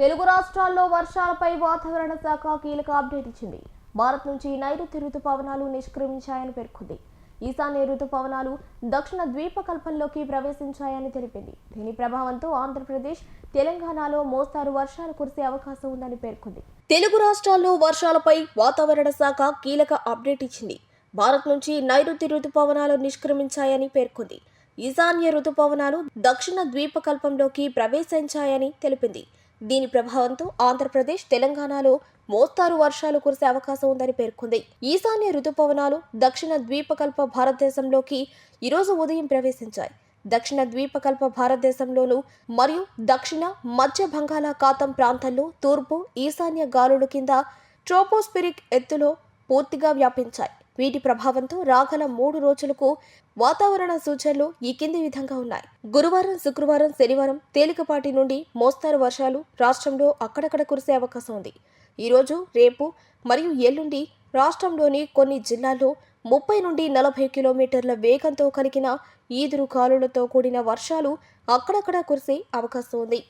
తెలుగు రాష్ట్రాల్లో వర్షాలపై వాతావరణ శాఖ కీలక అప్డేట్ ఇచ్చింది. భారత్ నుంచి నైరుతి రుతుపవనాలు నిష్క్రమించాయని పేర్కొంది. ఈశాన్య రుతుపవనాలు దక్షిణ ద్వీపకల్పంలోకి ప్రవేశించాయని తెలిపింది. దీని ప్రభావంతో ఆంధ్రప్రదేశ్ తెలంగాణలో మోస్తారు వర్షాలు కురిసే అవకాశం ఉందని పేర్కొంది. తెలుగు రాష్ట్రాల్లో వర్షాలపై వాతావరణ శాఖ కీలక అప్డేట్ ఇచ్చింది. భారత్ నుంచి నైరుతి రుతుపవనాలు నిష్క్రమించాయని పేర్కొంది. ఈశాన్య రుతుపవనాలు దక్షిణ ద్వీపకల్పంలోకి ప్రవేశించాయని తెలిపింది. దీని ప్రభావంతో ఆంధ్రప్రదేశ్ తెలంగాణలో మోస్తారు వర్షాలు కురిసే అవకాశం ఉందని పేర్కొంది. ఈశాన్య రుతుపవనాలు దక్షిణ ద్వీపకల్ప భారతదేశంలోకి ఈరోజు ఉదయం ప్రవేశించాయి. దక్షిణ ద్వీపకల్ప భారతదేశంలోను మరియు దక్షిణ మధ్య బంగాళాఖాతం ప్రాంతాల్లో తూర్పు ఈశాన్య గాలుల కింద ట్రోపోస్పిరిక్ ఎత్తులో పూర్తిగా వ్యాపించాయి. వీటి ప్రభావంతో రాగల మూడు రోజులకు వాతావరణ సూచనలు ఈ కింది విధంగా ఉన్నాయి. గురువారం శుక్రవారం శనివారం తేలికపాటి నుండి మోస్తారు వర్షాలు రాష్ట్రంలో అక్కడక్కడ కురిసే అవకాశం ఉంది. ఈరోజు రేపు మరియు ఎల్లుండి రాష్ట్రంలోని కొన్ని జిల్లాల్లో ముప్పై నుండి నలభై కిలోమీటర్ల వేగంతో కలిగిన ఈదురు కాలులతో కూడిన వర్షాలు అక్కడక్కడ కురిసే అవకాశం ఉంది.